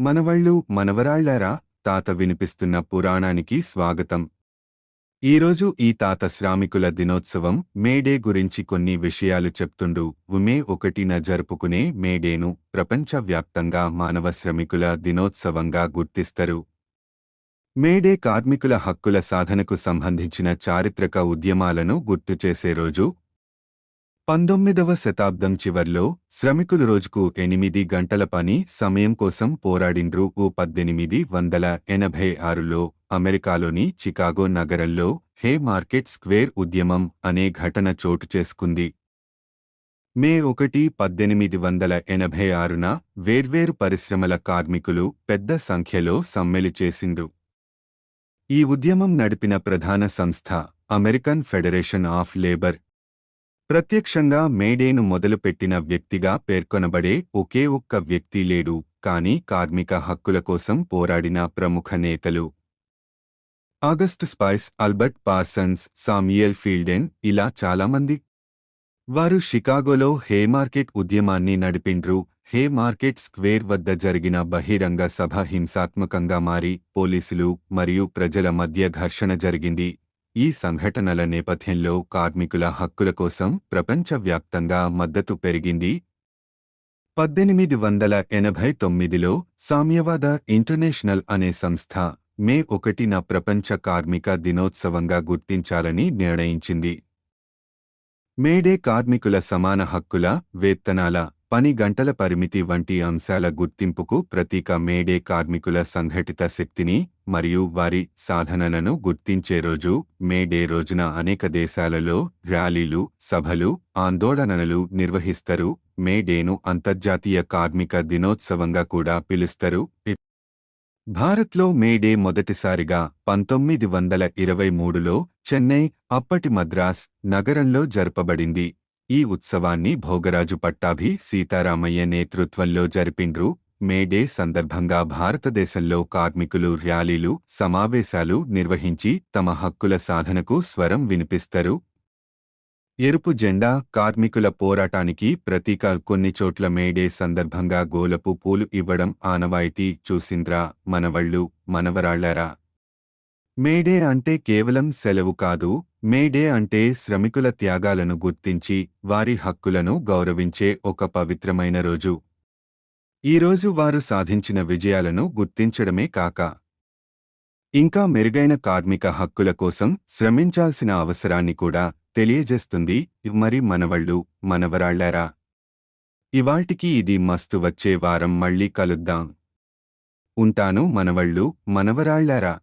మనవళ్ళు మనవరాళ్ళారా తాత వినిపిస్తున్న పురాణానికి స్వాగతం. ఈరోజు ఈ తాత శ్రామికుల దినోత్సవం మేడే గురించి కొన్ని విషయాలు చెప్తుండు. మే ఒకటిన జరుపుకునే మేడేను ప్రపంచవ్యాప్తంగా మానవ శ్రమికుల దినోత్సవంగా గుర్తిస్తారు. మేడే కార్మికుల హక్కుల సాధనకు సంబంధించిన చారిత్రక ఉద్యమాలను గుర్తుచేసే రోజు పంతొమ్మిదవ శతాబ్దం చివర్లో శ్రమికులు రోజుకు ఎనిమిది గంటల పని సమయం కోసం పోరాడిండ్రు. ఓ పద్దెనిమిది వందల ఎనభై ఆరులో అమెరికాలోని చికాగో నగరంలో హే మార్కెట్ స్క్వేర్ ఉద్యమం అనే ఘటన చోటు చేసుకుంది. మే ఒకటి పద్దెనిమిది వందల ఎనభై ఆరున వేర్వేరు పరిశ్రమల కార్మికులు పెద్ద సంఖ్యలో సమ్మెలు చేసిండ్రు. ఈ ఉద్యమం నడిపిన ప్రధాన సంస్థ అమెరికన్ ఫెడరేషన్ ఆఫ్ లేబర్ ప్రత్యక్షంగా మేడేను మొదలుపెట్టిన వ్యక్తిగా పేర్కొనబడే ఒకే ఒక్క వ్యక్తి లేడు కాని కార్మిక హక్కుల కోసం పోరాడిన ప్రముఖ నేతలు. August Spies Albert Parsons Samuel Fielden ఇలా చాలామంది. వారు షికాగోలో హే మార్కెట్ ఉద్యమాన్ని నడిపిండ్రు. హే మార్కెట్ స్క్వేర్ వద్ద జరిగిన బహిరంగ సభ హింసాత్మకంగా మారి పోలీసులు మరియు ప్రజల మధ్య ఘర్షణ జరిగింది. ఈ సంఘటనల నేపథ్యంలో కార్మికుల హక్కుల కోసం ప్రపంచవ్యాప్తంగా మద్దతు పెరిగింది. పద్దెనిమిది వందల ఎనభై తొమ్మిదిలో సామ్యవాద ఇంటర్నేషనల్ అనే సంస్థ మే ఒకటిన ప్రపంచ కార్మిక దినోత్సవంగా గుర్తించాలని నిర్ణయించింది. మేడే కార్మికుల సమాన హక్కుల వేతనాల పని గంటల పరిమితి వంటి అంశాల గుర్తింపుకు ప్రతీక మేడే కార్మికుల సంఘటిత శక్తిని మరియు వారి సాధనలను గుర్తించే రోజు మేడే రోజున అనేక దేశాలలో ర్యాలీలు సభలు ఆందోళనలు నిర్వహిస్తారు మేడేను అంతర్జాతీయ కార్మిక దినోత్సవంగా కూడా పిలుస్తారు. భారత్లో మేడే మొదటిసారిగా పంతొమ్మిది వందల ఇరవై మూడులో చెన్నై అప్పటి మద్రాస్ నగరంలో జరపబడింది. ఈ ఉత్సవాన్ని భోగరాజు పట్టాభి సీతారామయ్య నేతృత్వంలో జరిపిండ్రు. మేడే సందర్భంగా భారతదేశంలో కార్మికులు ర్యాలీలు సమావేశాలు నిర్వహించి తమ హక్కుల సాధనకు స్వరం వినిపిస్తారు. ఎరుపు జెండా కార్మికుల పోరాటానికి ప్రతీక కొన్ని చోట్ల మేడే సందర్భంగా గోలపు పూలు ఇవ్వడం ఆనవాయితీ చూసింద్రా. మనవళ్ళు మనవరాళ్ళారా మేడే అంటే కేవలం సెలవు కాదు మేడే అంటే శ్రమికుల త్యాగాలను గుర్తించి వారి హక్కులను గౌరవించే ఒక పవిత్రమైన రోజు. ఈరోజు వారు సాధించిన విజయాలను గుర్తించడమే కాక. ఇంకా మెరుగైన కార్మిక హక్కుల కోసం శ్రమించాల్సిన అవసరాన్ని కూడా తెలియజేస్తుంది మరి మనవళ్ళు మనవరాళ్ళారా? ఇవాల్టికి ఇది మస్తు వచ్చే వారం మళ్ళీ కలుద్దాం. ఉంటాను మనవళ్ళు మనవరాళ్ళారా?